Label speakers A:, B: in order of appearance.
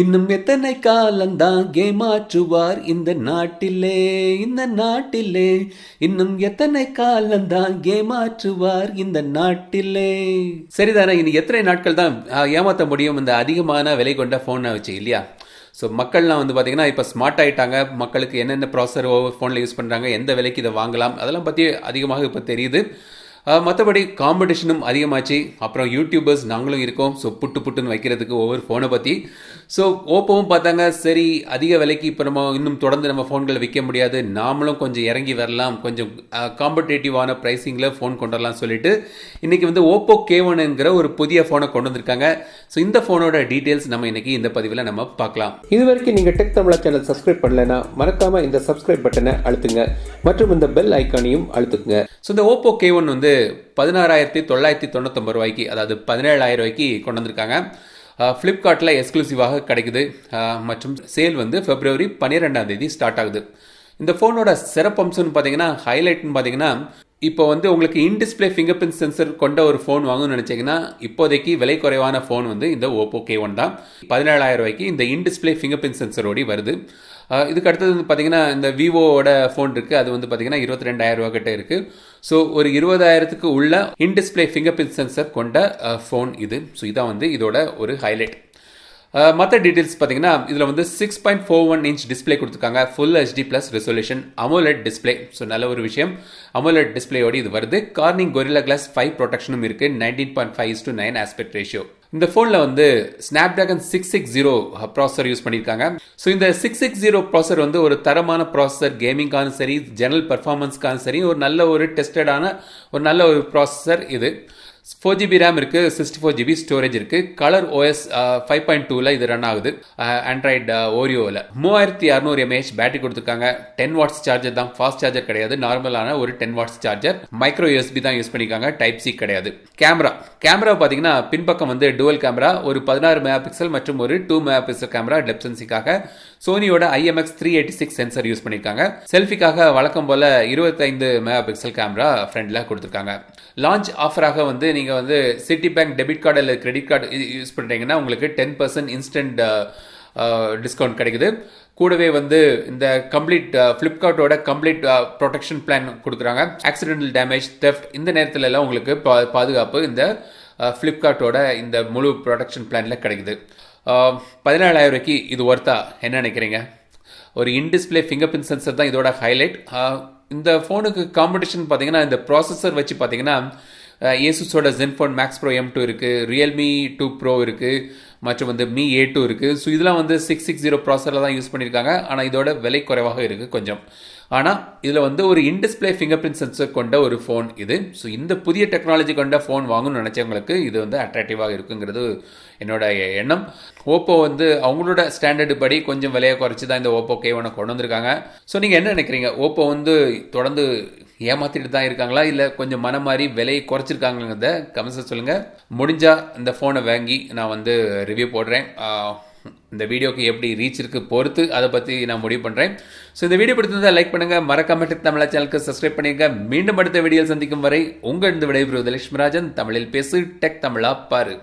A: இன்னும் எத்தனை காலந்தான் கேம் இந்த நாட்டிலே இந்த நாட்டிலே? இன்னும் எத்தனை காலந்தான் கேம் இந்த நாட்டிலே? சரிதானே இனி எத்தனை நாட்கள் தான் ஏமாற்ற ஏமாத்த முடியும் இந்த அதிகமான விலை கொண்ட ஃபோனை வச்சு இல்லையா? ஸோ மக்கள்லாம் வந்து பார்த்தீங்கன்னா இப்போ ஸ்மார்ட் ஆகிட்டாங்க மக்களுக்கு என்னென்ன ப்ராசர் ஒவ்வொரு ஃபோனில் யூஸ் பண்ணுறாங்க எந்த விலைக்கு இதை வாங்கலாம் அதெல்லாம் பற்றி அதிகமாக இப்போ தெரியுது. மற்றபடி காம்படிஷனும் அதிகமாச்சு. அப்புறம் யூடியூபர்ஸ் நாங்களும் இருக்கோம். ஸோ புட்டு புட்டுன்னு வைக்கிறதுக்கு ஒவ்வொரு ஃபோனை பற்றி ஸோ ஓப்போவும் பார்த்தாங்க சரி அதிக விலைக்கு இப்போ நம்ம இன்னும் தொடர்ந்து நம்ம ஃபோன்களை விற்க முடியாது. நாமளும் கொஞ்சம் இறங்கி வரலாம். கொஞ்சம் காம்படேட்டிவான ப்ரைஸிங்கில் ஃபோன் கொண்டு வரலாம் சொல்லிட்டு இன்றைக்கி வந்து ஓப்போ கே ஒன்ங்கிற ஒரு புதிய ஃபோனை கொண்டு வந்திருக்காங்க. ஸோ இந்த ஃபோனோட டீட்டெயில்ஸ் நம்ம இன்றைக்கி இந்த பதிவில் நம்ம பார்க்கலாம்.
B: இது வரைக்கும் நீங்கள் டெக் தமிழா சேனல் சப்ஸ்கிரைப் பண்ணலைன்னா மறக்காம இந்த சப்ஸ்கிரைப் பட்டனை அழுத்துங்க. மற்றும் இந்த பெல் ஐக்கானையும் அழுத்துங்க
A: ஸோ இந்த ஓப்போ கே ஒன் வந்து பதினாறாயிரத்தி தொள்ளாயிரத்தி தொண்ணூத்தொம்பது ரூபாய்க்கு அதாவது பதினேழாயிரம் ரூபாய்க்கு கொண்டு வந்திருக்காங்க. ஃப்ளிப்கார்ட்டில் எக்ஸ்க்ளூசிவாக கிடைக்குது. மற்றும் சேல் வந்து பிப்ரவரி பன்னிரெண்டாம் தேதி ஸ்டார்ட் ஆகுது. இந்த ஃபோனோட சிறப்பம்சம்னு பார்த்தீங்கன்னா ஹைலைட்னு பார்த்தீங்கன்னா இப்போ வந்து உங்களுக்கு இன்டிஸ்பிளே ஃபிங்கர் பிரிண்ட் சென்சர் கொண்ட ஒரு ஃபோன் வாங்கணும்னு நினச்சிங்கன்னா இப்போதைக்கு விலை குறைவான ஃபோன் வந்து இந்த ஓப்போ கே ஒன் தான். பதினேழாயிரம் ரூபாய்க்கு இந்த இன்டிஸ்பிளே ஃபிங்கர் பிரிண்ட் சென்சரோடி வருது. இதுக்கு அடுத்தது வந்து பார்த்தீங்கன்னா இந்த விவோவோட ஃபோன் இருக்குது அது வந்து பார்த்தீங்கன்னா இருபத்தி ரெண்டாயிரம் ரூபா கிட்ட இருக்குது ஸோ ஒரு இருபதாயிரத்துக்கு உள்ள இன்டிஸ்பிளே ஃபிங்கர் பிரிண்ட் சென்சர் கொண்ட ஃபோன் இது. ஸோ இதான் வந்து இதோட ஒரு ஹைலைட் மற்ற டீட்டெயில்ஸ் பார்த்தீங்கன்னா இதில் வந்து six point four one inch display கொடுத்துருக்காங்க. Full HD plus resolution AMOLED display so நல்ல ஒரு விஷயம். அமோலெட் டிஸ்பிளேயோடு இது வருது. கார்னிங் கொரில்லா கிளாஸ் ஃபைவ் ப்ரொடெக்ஷனும் இருக்குது nineteen point five to nine aspect ratio இந்த ஃபோனில் வந்து Snapdragon six six zero processor use பண்ணியிருக்காங்க ஸோ இந்த சிக்ஸ் சிக்ஸ் ஜீரோ ப்ராசர் வந்து ஒரு தரமான ப்ராசஸர் கேமிங்கானும் சரி ஜெனரல் பர்ஃபார்மன்ஸ்க்கானும் சரி ஒரு நல்ல ஒரு டெஸ்டடான ஒரு நல்ல ஒரு ப்ராசஸர் இது. ஃபோர் ஜிபி ரேம் இருக்கு சிக்ஸ்டி ஃபோர் ஜிபி ஸ்டோரேஜ் இருக்கு. கலர் ஓஎஸ் ஃபைவ் பாயிண்ட் டூல இது ரன் ஆகுது. Uh, ஆண்ட்ராய்டு ஓரியோவில் uh, மூவாயிரத்தி அறுநூறு எம்ஏஹெச் பேட்டரி கொடுத்துருக்காங்க. டென் வாட்ஸ் சார்ஜர் தான் ஃபாஸ்ட் சார்ஜர் கிடையாது. நார்மலான ஒரு ten watts charger micro USB தான் யூஸ் பண்ணியிருக்காங்க டைப் சி கிடையாது. கேமரா கேமரா பார்த்தீங்கன்னா பின்பக்கம் வந்து டுவல் கேமரா ஒரு பதினாறு மெகா பிக்சல் மற்றும் ஒரு டூ மெகா பிக்சல் கேமரா டெப்சன்சிக்காக சோனியோட IMX three eighty six sensor use பண்ணியிருக்காங்க செல்ஃபிக்காக வழக்கம் போல இருபத்தைந்து மெகா பிக்சல் கேமரா ஃப்ரண்டில் கொடுத்துருக்காங்க. லான்ச் ஆஃபராக வந்து நீங்கள் வந்து சிட்டி பேங்க் டெபிட் கார்டு இல்லை கிரெடிட் கார்டு யூஸ் பண்ணுறீங்கன்னா உங்களுக்கு டென் பர்சன்ட் இன்ஸ்டன்ட் டிஸ்கவுண்ட் கிடைக்குது. கூடவே வந்து இந்த கம்ப்ளீட் ஃப்ளிப்கார்ட்டோட கம்ப்ளீட் ப்ரொடெக்ஷன் பிளான் கொடுக்குறாங்க. ஆக்சிடென்டல் டேமேஜ் தெஃப்ட் இந்த நேரத்துல எல்லாம் உங்களுக்கு பா- பாதுகாப்பு இந்த uh, ஃப்ளிப்கார்ட்டோட இந்த முழு ப்ரொடெக்ஷன் பிளானில் கிடைக்குது. Um, பதினேழாயிரம் ரூபாய்க்கு இது ஒர்த்தா என்ன நினைக்கிறீங்க? ஒரு இன்டிஸ்பிளே ஃபிங்கர் பிரிண்ட் சென்சர் தான் இதோட ஹைலைட் uh, இந்த ஃபோனுக்கு காம்படிஷன் பார்த்தீங்கன்னா இந்த ப்ராசஸர் வச்சு பார்த்தீங்கன்னா ஏசுஸோட Zenfone Max Pro M two இருக்குது ரியல்மி டூ ப்ரோ இருக்குது மற்றும் வந்து மீ ஏ டூ இருக்குது ஸோ இதெல்லாம் வந்து சிக்ஸ் சிக்ஸ் ஜீரோ ப்ராசரில் தான் யூஸ் பண்ணியிருக்காங்க ஆனால் இதோட விலை குறைவாக இருக்குது கொஞ்சம். ஆனால் இதில் வந்து ஒரு இன்டிஸ்பிளே ஃபிங்கர் பிரிண்ட் சென்சர் கொண்ட ஒரு ஃபோன் இது. ஸோ இந்த புதிய டெக்னாலஜி கொண்ட ஃபோன் வாங்கணும்னு நினச்சவங்களுக்கு இது வந்து அட்ராக்டிவாக இருக்குங்கிறது என்னோட எண்ணம். ஓப்போ வந்து அவங்களோட ஸ்டாண்டர்டு படி கொஞ்சம் விலையை குறைச்சி தான் இந்த ஓப்போ கே ஒன்று கொண்டு வந்திருக்காங்க. ஸோ நீங்கள் என்ன நினைக்கிறீங்க? ஓப்போ வந்து தொடர்ந்து ஏமாத்திட்டு தான் இருக்காங்களா? இல்லை கொஞ்சம் மனம் மாறி விலையை குறைச்சிருக்காங்கிறத கமெண்ட்ஸில் சொல்லுங்கள் முடிஞ்சா இந்த ஃபோனை வாங்கி நான் வந்து ரிவ்யூ போடுறேன். இந்த வீடியோக்கு எப்படி ரீச் இருக்கு பொறுத்து அதை பற்றி நான் முடிவு பண்ணுறேன் ஸோ இந்த வீடியோ பிடிச்சிருந்தா லைக் பண்ணுங்க. மறக்காம தமிழா சேனலுக்கு சப்ஸ்கிரைப் பண்ணிருங்க. மீண்டும் அடுத்த வீடியோ சந்திக்கும் வரை உங்கள் இந்த விடைபெறுவது லட்சுமிராஜன். தமிழில் பேசு டெக் தமிழா பாரு.